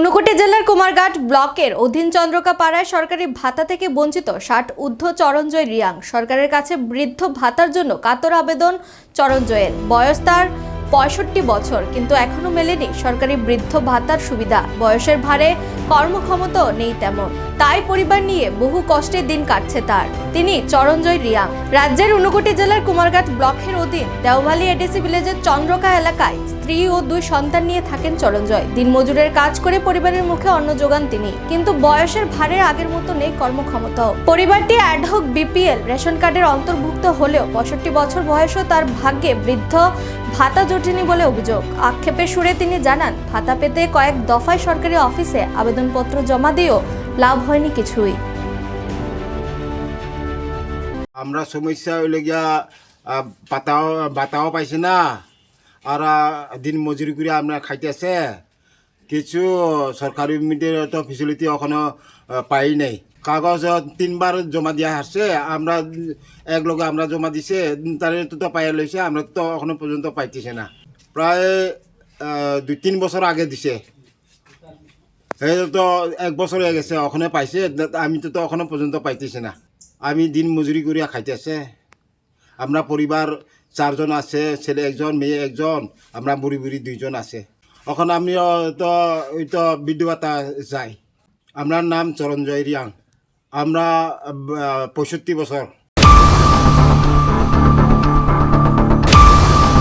ঊনকোটি জেলার কুমারঘাট ব্লকের অধীন চন্দ্রকা পাড়ায় সরকারি ভাতা থেকে বঞ্চিত ষাট ঊর্ধ্ব চরঞ্জয় রিয়াং। সরকারের কাছে বৃদ্ধ ভাতার জন্য কাতর আবেদন চরঞ্জয়ের বয়স তার পঁয়ষট্টি বছর, কিন্তু এখনও মেলেনি সরকারি বৃদ্ধ ভাতার সুবিধা। বয়সের ভারে কর্মক্ষমতাও নেই তেমন। তাই পরিবার নিয়ে বহু কষ্টে দিন কাটছে তার। তিনি চরঞ্জয় রিয়াং। রাজ্যের ঊনকোটি জেলার কুমারঘাট ব্লকের অধীন দেওভালি এডিসি ভিলেজের চন্দ্রকা এলাকায় স্ত্রী ও দুই সন্তান নিয়ে থাকেন চরঞ্জয় দিনমজুরের কাজ করে পরিবারের মুখে অন্ন যোগান তিনি। কিন্তু বয়সের ভারে আগের মতো নেই কর্মক্ষমতাও। পরিবারটি অ্যাডহক বিপিএল রেশন কার্ডের অন্তর্ভুক্ত হলেও পঁয়ষট্টি বছর বয়সও তার ভাগ্যে বৃদ্ধ ভাতা জোটেনি বলে অভিযোগ। আক্ষেপের সুরে তিনি জানান, ভাতা পেতে কয়েক দফায় সরকারি অফিসে আবেদনপত্র জমা দিয়েও লাভ হয়নি কিছুই। আমরা সমস্যা হইলে গিয়া পাতাও, বাতাও পাইছে না। আর দিন মজুরি করে আমরা খাইতেছে। কিছু সরকারি মিডিয়ার তো ফেসিলিটি এখনও পাই নাই। কাগজ তিনবার জমা দিয়া আসছে আমরা এক লগে আমরা জমা দিছে, তারে তো তো পাই লইছে, আমরা তো এখনও পর্যন্ত পাইতেছে না। প্রায় দুই তিন বছর আগে দিছে। এই তো এক বছর হয়ে গেছে ওখানে পাইছে আমি তো এখনও পর্যন্ত পাইতেছি না। আমি দিন মজুরি করিয়া খাইতেছে আমরা পরিবার চারজন আছে, ছেলে একজন, মেয়ে একজন, আমরা বুড়ি বুড়ি দুইজন আছে। এখন আমি তো ওই তো বিদ্যুতা যাই। আমার নাম চরঞ্জয় রিয়াং। আমরা পঁয়ষট্টি বছর